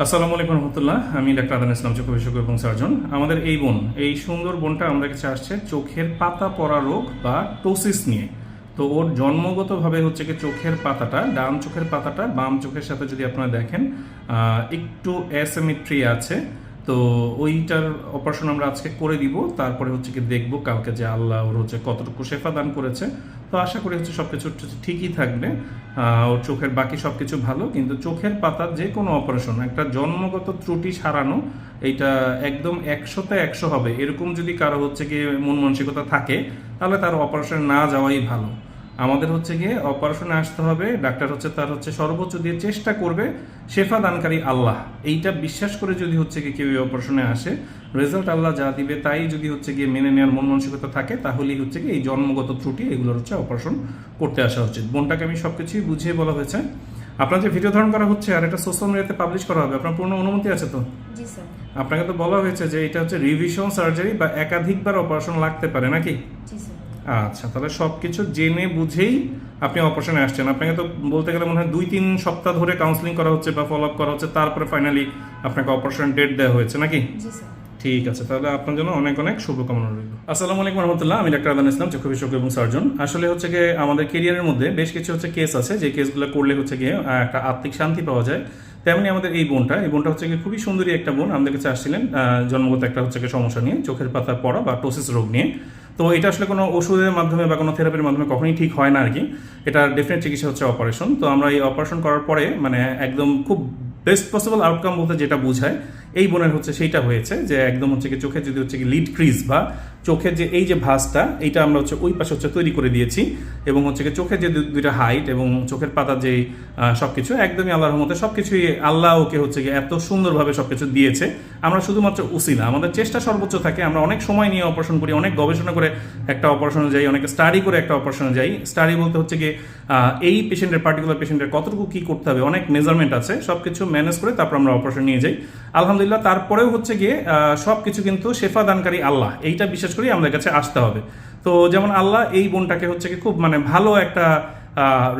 আসসালামু আলাইকুম রহমতুল্লাহ। আমি ডাক্তার আদান ইসলাম চোখ বিশেষজ্ঞ এবং সার্জন। আমাদের এই বোন, এই সুন্দর বোনটা আমাদের কাছে আসছে চোখের পাতা পড়া রোগ বা টোসিস নিয়ে। তো ওর জন্মগতভাবে হচ্ছে কি চোখের পাতাটা, ডান চোখের পাতাটা, বাম চোখের সাথে যদি আপনারা দেখেন একটু অ্যাসেমিট্রি আছে। তো ওইটার অপারেশন আমরা আজকে করে দিব, তারপরে হচ্ছে কি দেখব কালকে যে আল্লাহ ওর হচ্ছে কতটুকু শেফা দান করেছে। তো আশা করি হচ্ছে সব কিছু ঠিকই থাকবে। ওর চোখের বাকি সব কিছু ভালো, কিন্তু চোখের পাতার যে কোনো অপারেশন একটা জন্মগত ত্রুটি সারানো, এইটা একদম একশোতে একশো হবে। এরকম যদি কারও হচ্ছে গিয়ে মন মানসিকতা থাকে, তাহলে তার অপারেশন না যাওয়াই ভালো। আমাদের হচ্ছে গিয়ে অপারেশনে আসতে হবে ডাক্তার হচ্ছে তার হচ্ছে সর্বোচ্চ দিয়ে চেষ্টা করবে শেফা দানকারী আল্লাহ। এইটা বিশ্বাস করে যদি হচ্ছে গিয়ে কেউ এই অপারেশনে আসে রেজাল্ট আল্লাহ যা দিবে তাই যদি হচ্ছে গিয়ে মেনে নেওয়ার মন মানসিকতা থাকে তাহলেই হচ্ছে গিয়ে এই জন্মগত ত্রুটি এগুলোর হচ্ছে অপারেশন করতে আসা উচিত। বোনটাকে আমি সবকিছুই বুঝিয়ে বলা হয়েছে। আপনার যে ভিডিও ধারণ করা হচ্ছে আর এটা সোশ্যাল মিডিয়াতে পাবলিশ করা হবে আপনার পূর্ণ অনুমতি আছে তো? আপনাকে তো বলা হয়েছে যে এটা হচ্ছে রিভিশন সার্জারি বা একাধিকবার অপারেশন লাগতে পারে নাকি? জি স্যার। আচ্ছা তাহলে সবকিছু জেনে বুঝেই আপনি অপারেশনে আসছেন। আপনাকে তো বলতে গেলে মনে হয় দুই তিন সপ্তাহ ধরে কাউন্সিলিং করা হচ্ছে বা ফলো আপ করা হচ্ছে তারপরে ফাইনালি আপনাকে অপারেশন ডেট দেওয়া হয়েছে নাকি? ঠিক আছে তাহলে আপনার জন্য অনেক অনেক শুভকামনা রইল। আসসালামু আলাইকুম রহমতুল্লাহ আমি ডাক্তার আদান ইসলাম চক্ষু বিশেষজ্ঞ এবং সার্জন। আসলে হচ্ছে গিয়ে আমাদের কেরিয়ারের মধ্যে বেশ কিছু হচ্ছে কেস আছে যে কেসগুলো করলে হচ্ছে গিয়ে একটা আত্মিক শান্তি পাওয়া যায়। তেমনি আমাদের এই বোনটা এই বোনটা হচ্ছে খুবই সুন্দরী একটা বোন আমাদের কাছে আসছিলেন জন্মগত একটা হচ্ছে গিয়ে সমস্যা নিয়ে চোখের পাতা পড়া বা টোসিস রোগ নিয়ে। তো এটা আসলে কোনো ওষুধের মাধ্যমে বা কোনো থেরাপির মাধ্যমে কখনোই ঠিক হয় না আর কি। এটা ডেফিনেট চিকিৎসা হচ্ছে অপারেশন তো আমরা এই অপারেশন করার পরে মানে একদম খুব বেস্ট পসিবল আউটকাম বলতে যেটা বোঝায় এই বোনের হচ্ছে সেইটা হয়েছে যে একদম হচ্ছে কি চোখে যদি হচ্ছে কি লিড ক্রিজ বা চোখের যে এই যে ভাঁজটা, এইটা আমরা হচ্ছে ওই পাশে হচ্ছে তৈরি করে দিয়েছি এবং হচ্ছে কি চোখের যে দুইটা হাইট এবং চোখের পাতার যে সব কিছু একদমই আল্লাহর মতে সব কিছুই আল্লাহ ওকে হচ্ছে কি এত সুন্দরভাবে সব কিছু দিয়েছে। আমরা শুধুমাত্র উসিলা আমাদের চেষ্টা সর্বোচ্চ থাকে, আমরা অনেক সময় নিয়ে অপারেশন করি, অনেক গবেষণা করে একটা অপারেশনে যাই, অনেক স্টাডি করে একটা অপারেশনে যাই। স্টাডি বলতে হচ্ছে কি এই পেশেন্টের পার্টিকুলার পেশেন্টের কতটুকু কি করতে হবে, অনেক মেজারমেন্ট আছে সব কিছু ম্যানেজ করে তারপর আমরা অপারেশন নিয়ে যাই। আলহামদুলিল্লাহ, তারপরেও হচ্ছে গিয়ে সব কিছু কিন্তু শেফা দানকারী আল্লাহ। এইটা বিশেষ করে আমাদের কাছে আসতে হবে। তো যেমন আল্লাহ এই বোনটাকে হচ্ছে কি খুব মানে ভালো একটা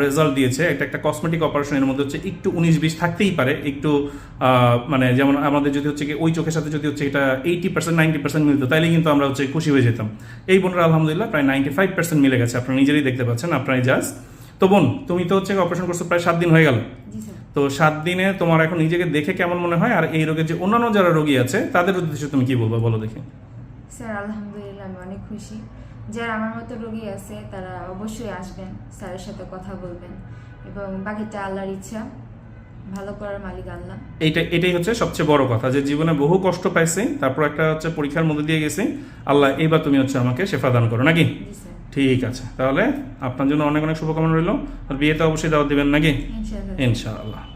রেজাল্ট দিয়েছে। একটা একটা কসমেটিক অপারেশনের মধ্যে হচ্ছে একটু উনিশ বিশ থাকতেই পারে। একটু মানে যেমন আমাদের যদি হচ্ছে কি ওই চোখের সাথে যদি হচ্ছে এটা এইটি পার্সেন্ট নাইনটি পার্সেন্ট মিলতো, তাইলে কিন্তু আমরা হচ্ছে খুশি হয়ে যেতাম। এই বোনরা আলহামদুলিল্লাহ প্রায় নাইনটি ফাইভ পার্সেন্ট মিলে গেছে। আপনারা নিজেরই দেখতে পাচ্ছেন, আপনারাই জাস্ট তো বোন, তুমি তো হচ্ছে অপারেশন করছ প্রায় সাত দিন হয়ে গেল। তো সাত দিনে তোমার এখন নিজেকে দেখে কেমন মনে হয়? আর এই রোগের যে অন্যান্য যারা রোগী আছে তাদের উদ্দেশ্যে তুমি কি বলব? বলো দেখি। স্যার আলহামদুলিল্লাহ আমি অনেক খুশি। যারা আমার মতো রোগী আছে তারা অবশ্যই আসবেন স্যারের সাথে কথা বলবেন। এবং বাকিটা আল্লাহর ইচ্ছা ভালো করার মালিক আল্লাহ। এইটা এটাই হচ্ছে সবচেয়ে বড় কথা যে জীবনে বহু কষ্ট পাইছি তারপর একটা হচ্ছে পরীক্ষার মধ্যে দিয়ে গেছি আল্লাহ এইবার তুমি হচ্ছে আমাকে শেফা দান করো নাকি? জি স্যার। ঠিক আছে। তাহলে আপনার জন্য অনেক অনেক শুভকামনা রইল। আর বিয়েতে অবশ্যই দাওয়াত দেবেন নাকি? ইনশাআল্লাহ। ইনশাআল্লাহ।